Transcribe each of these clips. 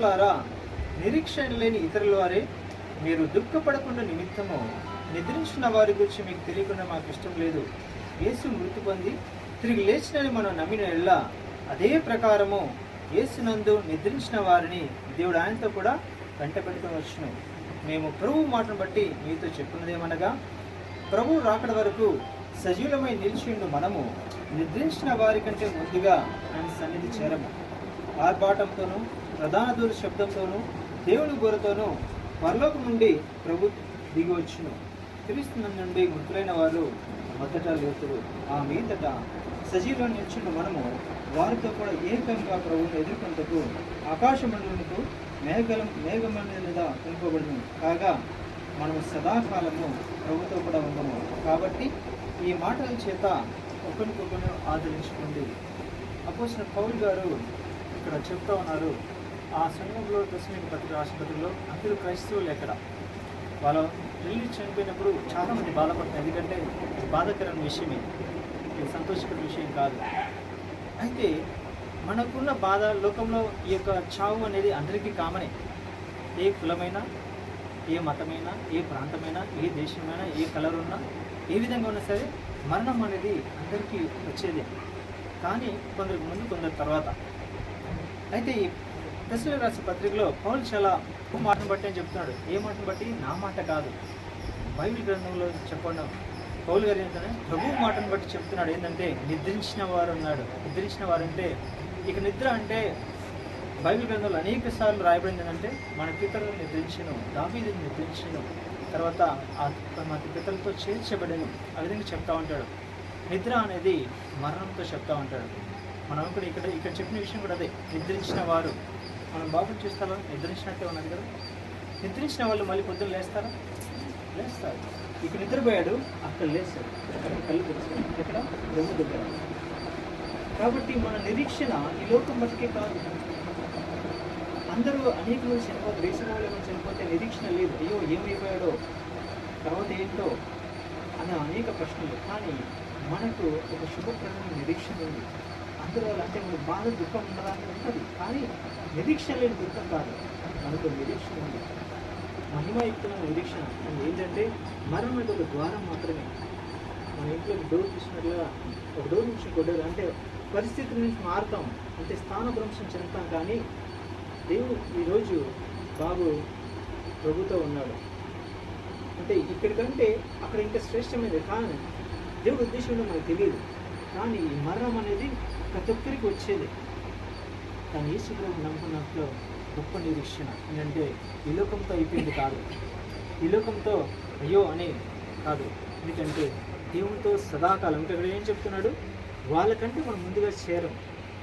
సహోదరులారా నిరీక్షణ లేని ఇతరుల వారే మీరు దుఃఖపడకుండా నిమిత్తము నిద్రించిన వారి గురించి మీకు తెలియకుండా మాకు ఇష్టం లేదు. యేసు మృతి పొంది తిరిగి లేచినని మనం నమ్మిన ఎల్లా అదే ప్రకారము యేసునందు నిద్రించిన వారిని దేవుడు ఆయనతో కూడా వెంట పెట్టుకోవచ్చును మేము ప్రభు మాటను బట్టి మీతో చెప్పున్నదేమనగా ప్రభు రాకడ వరకు సజీవులమై నిలిచిండు మనము నిద్రించిన వారి కంటే ముందుగా ఆయన సన్నిధి చేరము. ఆర్భాటంతోనూ ప్రధాన దూర శబ్దంతోనూ దేవుని గోరతోనూ పరలోకం నుండి ప్రభు దిగి వచ్చును. క్రీస్తు నుండి మృతులైన వారు మొదట లేతురు. ఆ మీదట సజీవులో నిల్చున్న మనము వారితో కూడా ఏకంగా ప్రభువును ఎదుర్కొంటకు ఆకాశమండలముకు మేఘలం మేఘమండలి మీద కొనుకోబడును కాగా మనము సదాకాలము ప్రభుతో కూడా ఉండము. కాబట్టి ఈ మాటల చేత ఒకరికొకరు ఆదరించుకోండి. అపోసిన పౌల్ గారు ఇక్కడ చెప్తా ఉన్నారు. ఆ సంఘంలో దశమిక పత్రిక ఆసుపత్రిలో అందరూ క్రైస్తవులు ఎక్కడ వాళ్ళ పెళ్ళి చనిపోయినప్పుడు చాలామంది బాధపడతారు ఎందుకంటే బాధాకరమైన విషయమే. ఇది సంతోషకర విషయం కాదు. అయితే మనకున్న బాధ లోకంలో ఈ యొక్క చావు అనేది అందరికీ కామనే. ఏ కులమైనా ఏ మతమైనా ఏ ప్రాంతమైనా ఏ దేశమైనా ఏ కలర్ ఉన్నా ఏ విధంగా ఉన్నా సరే మరణం అనేది అందరికీ వచ్చేదే. కానీ కొందరికి ముందు కొందరి తర్వాత. అయితే దశల రాసిన పత్రికలో పౌలు చాలా ఒక మాటను బట్టి అని చెప్తున్నాడు. ఏ మాటను బట్టి? నా మాట కాదు. బైబిల్ గ్రంథంలో చెప్పడం. పౌలు గారు ఏంటంటే ప్రభు మాటను బట్టి చెప్తున్నాడు. ఏంటంటే నిద్రించిన వారు ఉన్నాడు. నిద్రించిన వారు అంటే ఇక నిద్ర అంటే బైబిల్ గ్రంథంలో అనేక సార్లు రాయబడింది ఏంటంటే మన పితరులు నిద్రించను దావీదు నిద్రించను తర్వాత ఆ మన పితలతో చేర్చబడను. ఆ విధంగా చెప్తా ఉంటాడు. నిద్ర అనేది మరణంతో చెప్తా ఉంటాడు. మనం కూడా ఇక్కడ ఇక్కడ చెప్పిన విషయం కూడా అదే. నిద్రించిన వారు. మనం బాబుని చూస్తారా? నిద్రించినట్టే ఉన్నది కదా. నిద్రించిన వాళ్ళు మళ్ళీ పొద్దున్న లేస్తారా? లేస్తారు. ఇక్కడ నిద్రపోయాడు అక్కడ లేస్తాడు అక్కడ కళ్ళు తెరిచాడు. ఎక్కడ? రెండు దగ్గర. కాబట్టి మన నిరీక్షణ ఈ లోకం బతికే కాదు. అందరూ అనేక మంది చనిపోతే దేశం వాళ్ళు ఏమైనా చనిపోతే నిరీక్షణ లేదు. అయ్యో ఏమైపోయాడో? తర్వాత ఏంటో? అనే అనేక ప్రశ్నలు. కానీ మనకు ఒక శుభప్రదమైన నిరీక్షణ ఉంది. అందులో అంటే మనకు బాధ దుఃఖం ఉండడానికి ఉంటుంది. కానీ నిరీక్షణ లేని దుఃఖం కాదు. మనకు నిరీక్షణ ఉంది. మహిమయుక్తమైన నిరీక్షణ. అది ఏంటంటే మరణం అనేది ఒక ద్వారం మాత్రమే. మన ఇంట్లో డోర్ తీసినట్లుగా ఒక డోర్ నుంచి కొట్టారు అంటే పరిస్థితి నుంచి మారుతాం. అంటే స్థానభ్రంశం చెందుతాం. కానీ దేవుడు ఈరోజు బాబు ప్రభుతో ఉన్నాడు. అంటే ఇక్కడికంటే అక్కడ ఇంకా శ్రేష్టమైనది. కానీ దేవుడు ఉద్దేశం మనకు తెలియదు. కానీ ఈ మరణం అనేది ప్రతి ఒక్కరికి వచ్చేది. కానీ యేసు ప్రభు నమ్ముకున్నట్లో గొప్ప నిరీక్షణ ఏంటంటే ఈ లోకంతో అయిపోయింది కాదు. ఈ లోకంతో అయ్యో అని కాదు. ఎందుకంటే దేవునితో సదాకాలం ఇంకా ఇక్కడ ఏం చెప్తున్నాడు? వాళ్ళకంటే మనం ముందుగా చేరం.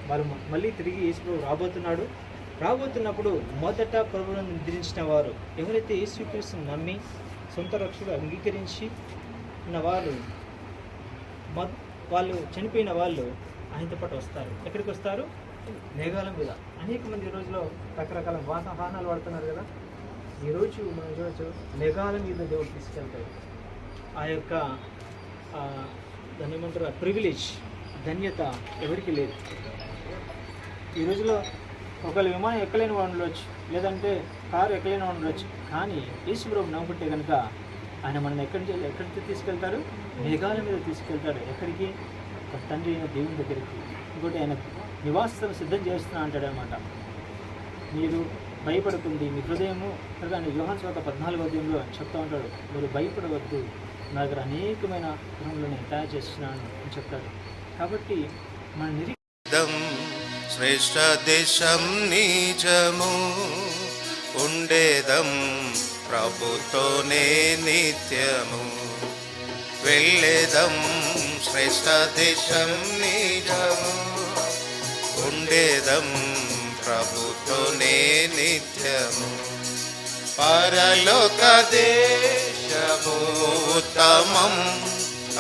వాళ్ళు మళ్ళీ తిరిగి యేసు రాబోతున్నాడు. రాబోతున్నప్పుడు మొదట ప్రభులను నిద్రించిన వారు ఎవరైతే యేసుక్రీస్తుని నమ్మి సొంత రక్షణ అంగీకరించి ఉన్న వాళ్ళు వాళ్ళు చనిపోయిన వాళ్ళు ఆయనతో పాటు వస్తారు. ఎక్కడికి వస్తారు? మేఘాల మీద అనేక మంది ఈ రోజులో రకరకాల వాహనాలు వాడుతున్నారు కదా? ఈరోజు మనం చూడొచ్చు మేఘాల మీద దేవుడు తీసుకెళ్తాడు. ఆ యొక్క దాన్ని ఏమంటారు? ప్రివిలేజ్ ధన్యత ఎవరికి లేదు. ఈ రోజులో ఒకవేళ విమానం ఎక్కలేని వాడు ఉండొచ్చు లేదంటే కారు ఎక్కలేని వాడు ఉండొచ్చు. కానీ యేసుప్రభు నమ్ముకుంటే కనుక ఆయన మనం ఎక్కడి ఎక్కడికి తీసుకెళ్తారు మేఘాల మీద తీసుకెళ్తాడు. ఎక్కడికి? తండ్రి అయిన దేవుని దగ్గరికి ఇంకోటి ఆయన నివాసం సిద్ధం చేస్తున్నా అంటాడనమాట. మీరు భయపడుతుంది మీ హృదయము కానీ యోహాన్ స్వాత పద్నాలుగో అని చెప్తా ఉంటాడు మీరు భయపడవద్దు నా దగ్గర అనేకమైన గృహంలో నేను తయారు చేస్తున్నాను అని చెప్తాడు. కాబట్టి మన నిరీక్షం శ్రేష్ట దేశం నిజము ఉండేదం ప్రభుతోనే నిత్యము. వెళ్ళేదం శ్రేష్ఠ నిజం. ఉండేదం ప్రభుతోనే నిత్యము పరలోక దేశము ఉత్తమం.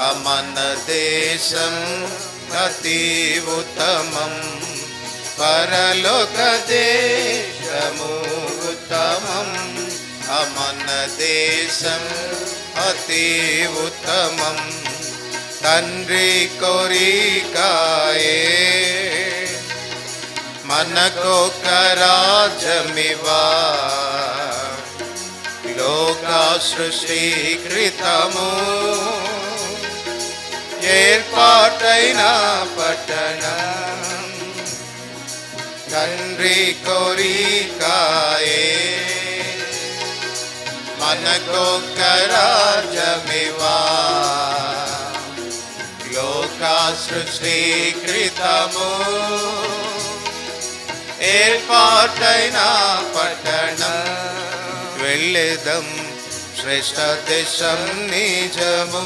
అమన దేశం అతి ఉత్తమం. పరలోక దేశము ఉత్తమం. అమన దేశం అతి ఉత్తమం. తండ్రి కోరిక మనకొక రాజమివా లోక సృష్టికృతము ఏర్పాటైన పట్టణం తండ్రి కోరికాయే మనకొక రాజమివా లోక సృష్టికృతము ఏర్పాటైన పట్టణం వెళ్ళేదం శ్రేష్ట దేశం నిజము.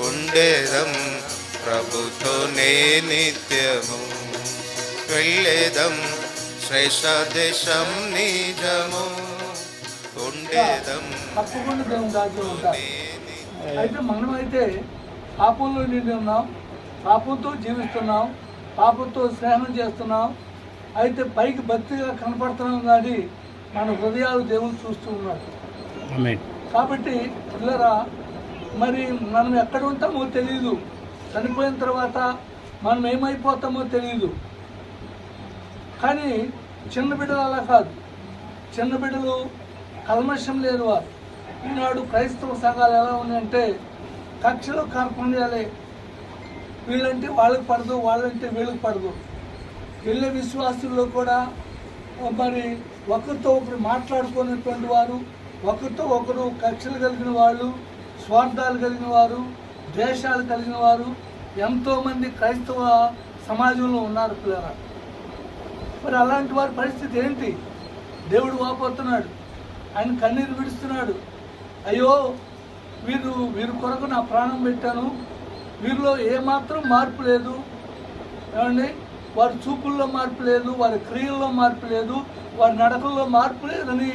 ఉండేదం ప్రభుతోనే నిత్యము. వెళ్ళేదం శ్రేష్ట దేశం నిజము. ఉండేదం తప్పకుండా దేవుని రాజ్యం అయితే మనమైతే పాపంలో నిండి ఉన్నాం పాపంతో జీవిస్తున్నాం పాపంతో స్నేహం చేస్తున్నాం. అయితే పైకి భక్తిగా కనపడుతున్నాం కానీ మన హృదయాలు దేవుడు చూస్తూ ఉన్నాడు కాబట్టి పిల్లరా మరి మనం ఎక్కడ ఉంటామో తెలియదు చనిపోయిన తర్వాత మనం ఏమైపోతామో తెలియదు కానీ చిన్న బిడ్డలు అలా కాదు. చిన్న బిడ్డలు కల్మషం లేని వారు. ఈనాడు క్రైస్తవ సంఘాలు ఎలా ఉన్నాయంటే కక్షలు కార్పణ్యాలే వీళ్ళంటే వాళ్ళకి పడదు వాళ్ళంటే వీళ్ళకి పడదు. వీళ్ళ విశ్వాసుల్లో కూడా మరి ఒకరితో ఒకరు మాట్లాడుకునేటువంటి వారు ఒకరితో ఒకరు కక్షలు కలిగిన వాళ్ళు స్వార్థాలు కలిగిన వారు ద్వేషాలు కలిగిన వారు ఎంతోమంది క్రైస్తవ సమాజంలో ఉన్నారు పిల్లల మరి అలాంటి వారి పరిస్థితి ఏంటి? దేవుడు వాపోతున్నాడు. ఆయన కన్నీరు విడుస్తున్నాడు. అయ్యో వీరు వీరి కొరకు నా ప్రాణం పెట్టాను. వీరిలో ఏమాత్రం మార్పు లేదు. ఏమండి? వారి చూపుల్లో మార్పు లేదు వారి క్రియల్లో మార్పు లేదు వారి నడకల్లో మార్పు లేదని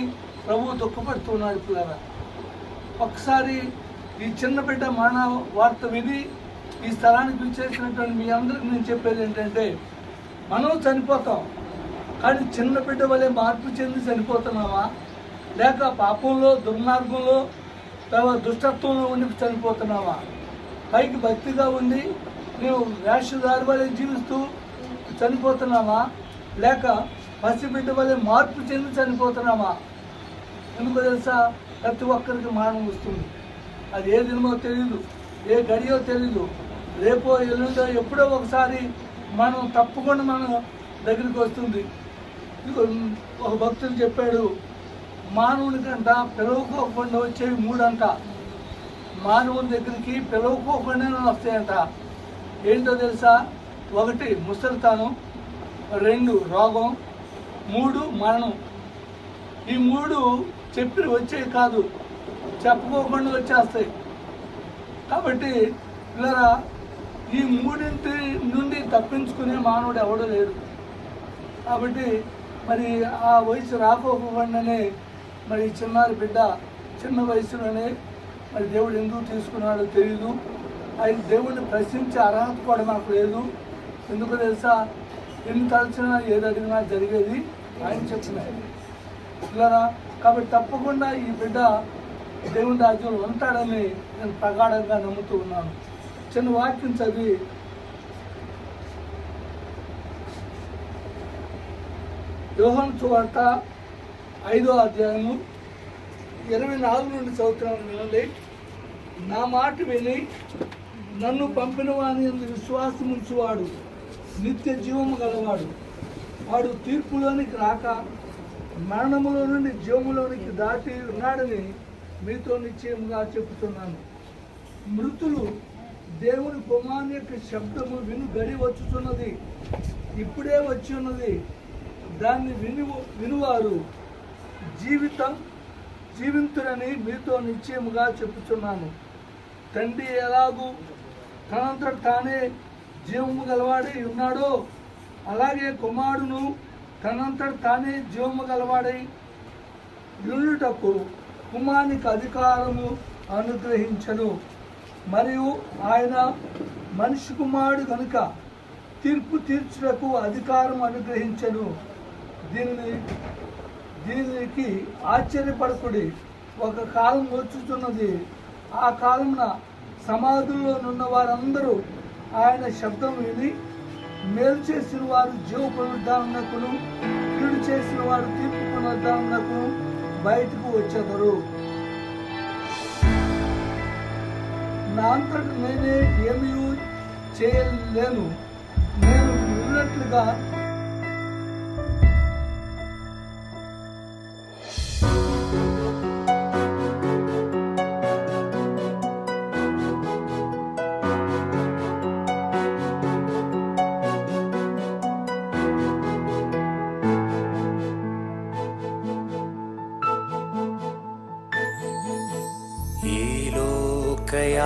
ప్రభు దుఃఖపడుతున్నాడు పిల్లరా. ఒకసారి ఈ చిన్న బిడ్డ మరణ వార్త విని ఈ స్థలానికి విచ్చేసినటువంటి మీ అందరికి నేను చెప్పేది ఏంటంటే మనం చనిపోతాం కానీ చిన్న బిడ్డ వలె మార్పు చెంది చనిపోతున్నావా లేక పాపంలో దుర్మార్గంలో తర్వాత దుష్టత్వంలో ఉండి చనిపోతున్నావా? పైకి భక్తిగా ఉండి నువ్వు వేషధారి వలె జీవిస్తూ చనిపోతున్నావా? లేక పసిబిడ్డ వలె మార్పు చెంది చనిపోతున్నావా? ఎందుకో తెలుసా? ప్రతి ఒక్కరికి మరణం వస్తుంది. అది ఏ దినమో తెలియదు ఏ గడియో తెలియదు రేపో ఎల్లుండో ఎప్పుడో ఒకసారి మనం తప్పకుండా మన దగ్గరికి వస్తుంది. ఒక భక్తులు చెప్పాడు మానవునికంట పిలవకోకుండా వచ్చేవి మూడంట. మానవుని దగ్గరికి పిలవకోకుండా వస్తాయంట. ఏంటో తెలుసా? ఒకటి ముసలితనం రెండు రోగం మూడు మరణం. ఈ మూడు చెప్పి వచ్చేవి కాదు. చెప్పుకోకుండా వచ్చేస్తాయి. కాబట్టి పిల్లరా ఈ మూడింటి నుండి తప్పించుకునే మానవుడు ఎవడూ లేడు. కాబట్టి మరి ఆ వయసు రాకోకుండానే మరి ఈ చిన్నారి బిడ్డ చిన్న వయసులోనే మరి దేవుడు ఎందుకు తీసుకున్నాడో తెలియదు ఆయన దేవుడిని ప్రశ్నించే అర్హత కూడా నాకు లేదు. ఎందుకు తెలుసా? ఎన్ని తలచినా ఏది అడిగినా జరిగేది ఆయన చెప్పినాయి పిల్లరా కాబట్టి తప్పకుండా ఈ బిడ్డ దేవుని రాజ్యంలో ఉంటాడని నేను ప్రగాఢంగా నమ్ముతూ ఉన్నాను. చిన్న వాక్యం చదివి యోహన్ సువార్త ఐదో అధ్యాయము ఇరవై నాలుగు నుండి చదువుతున్నాను వినండి. నా మాట విని నన్ను పంపిన వాని విశ్వాసం ఉంచువాడు నిత్య జీవము గలవాడు. వాడు తీర్పులోనికి రాక మరణములో నుండి జీవములోనికి దాటి ఉన్నాడని మీతో నిశ్చయముగా చెబుతున్నాను. మృతులు దేవుని కుమారుని యొక్క శబ్దము విను గడి వచ్చుతున్నది ఇప్పుడే వచ్చి ఉన్నది. దాన్ని విను వినువారు. జీవితం జీవింతురని మీతో నిశ్చయముగా చెప్పుచున్నాను. తండ్రి ఎలాగూ తనంతట తానే జీవము గలవాడై ఉన్నాడో అలాగే కుమారుడును తనంతట తానే జీవము గలవాడై ఉండుటకు కుమానికి అధికారము అనుగ్రహించను. మరియు ఆయన మనిషి కుమారుడు కనుక తీర్పు తీర్చుటకు అధికారం అనుగ్రహించను. దీనిని దీనికి ఆశ్చర్యపడకుడి. ఒక కాలం వచ్చుతున్నది ఆ కాలమున సమాధుల్లో నున్న వారందరూ ఆయన శబ్దం విని మేలు చేసిన వారు జీవ పునరుద్ధారణకును కీడు చేసిన వారు తీర్పు పునరుద్ధారణకును బయటకు వచ్చేదరు. నా అంతట నేనే ఏమీ చేయలేను. నేను ఉన్నట్లుగా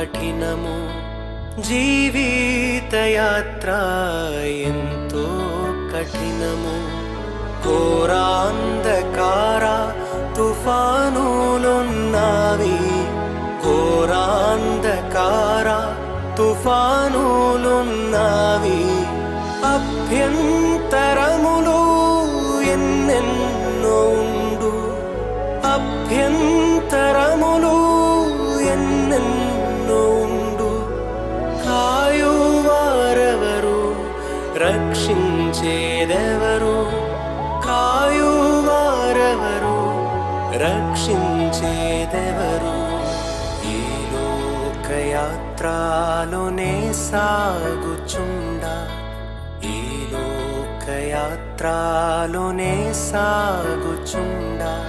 కఠినము జీవితయాత్ర ఎంతో కఠినము. ఘోరాంధకార తుఫానులున్నవి. ఘోరాంధకార తుఫానులున్నవి. అభ్యంతరములు ఎన్నెన్నో ఉండు. అభ్యంతరములు రక్షించేదెవరు కాయువారెవరు రక్షించేదెవరు? ఈ లోకయాత్రలోనే సాగుచుండ. ఈ లోకయాత్రలోనే సాగుచుండా.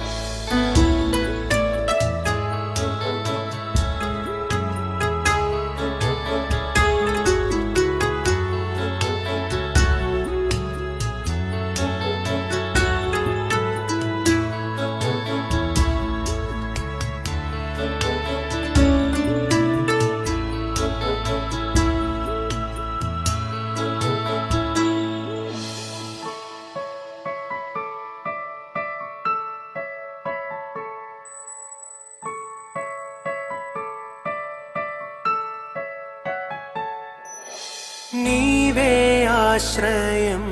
నీవే ఆశ్రయం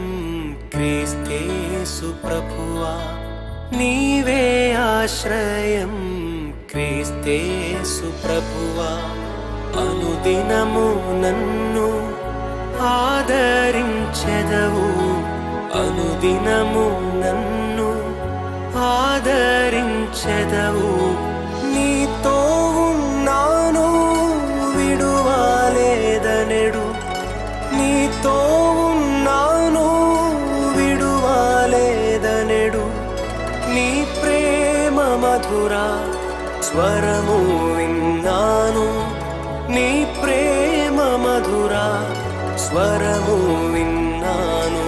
క్రీస్తేసు ప్రభువా. నీవే ఆశ్రయం క్రీస్తేసు ప్రభువా. అనుదినము నన్ను ఆదరించెదవు. అనుదినము నన్ను ఆదరించెదవు. స్వరము విన్నాను. నీ ప్రేమ మధుర స్వరము విన్నాను.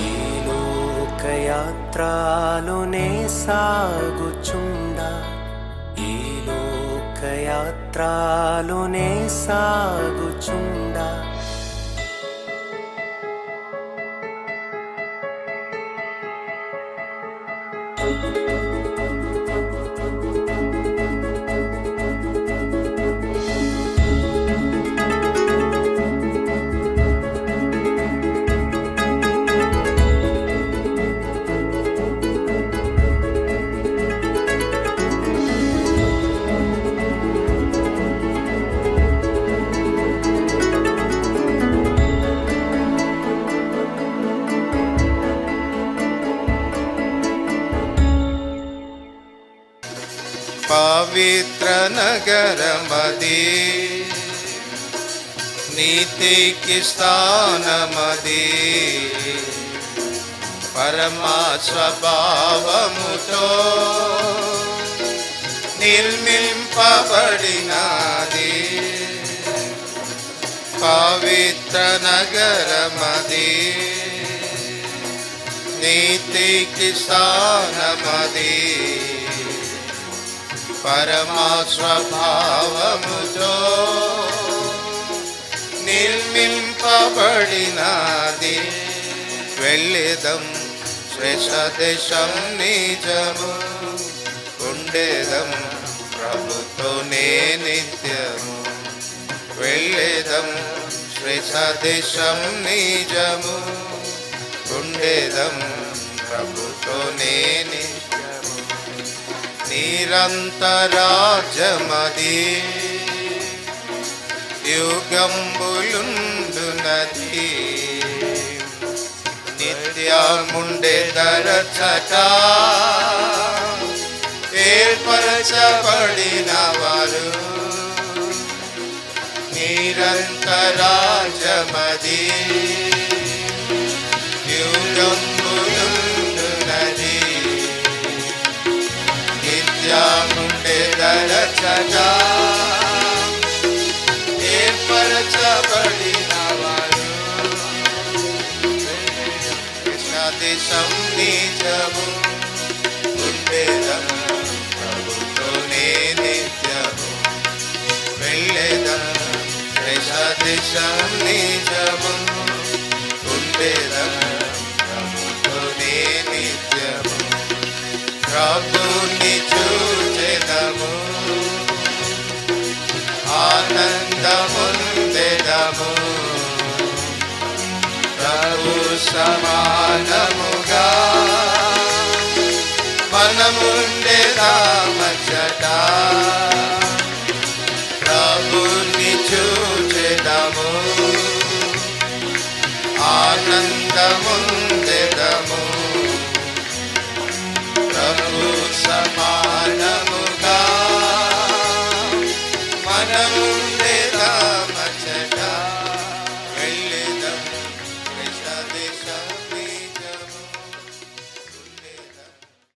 ఈ లోకయాత్రలోనే సాగుచుండా. ఈ లోకయాత్రలోనే సాగుచుండా. పవిత్ర నగరమది నీతి స్థానమది పరమా స్వభావముతో నిర్మింపబడినది పవిత్ర నగరమది నీతి స్థానమది పరమాస్వభావముతో నిర్మింపబడినది వెళ్ళేదం శ్రేషదేశం నిజము ఉండేదం ప్రభుతోనే నిత్యము. వెళ్ళేదం శ్రేషదేశం నిజము ఉండేదం ప్రభుతోనే నిత్యము నిరంతరాజమది. యుగంబులుండునది నిత్యముండే దరచట ఏర్పరచబడిన వారు నిరంతరాజమది. నిత్యముండే దరచట ఏర్పరచబడిన వారు కృష్ణ దేశం నిజము ఉండేదం ప్రభుతోనే నిత్యము వెళ్ళేదం కృష్ణ దేశం నిజము ప్రభు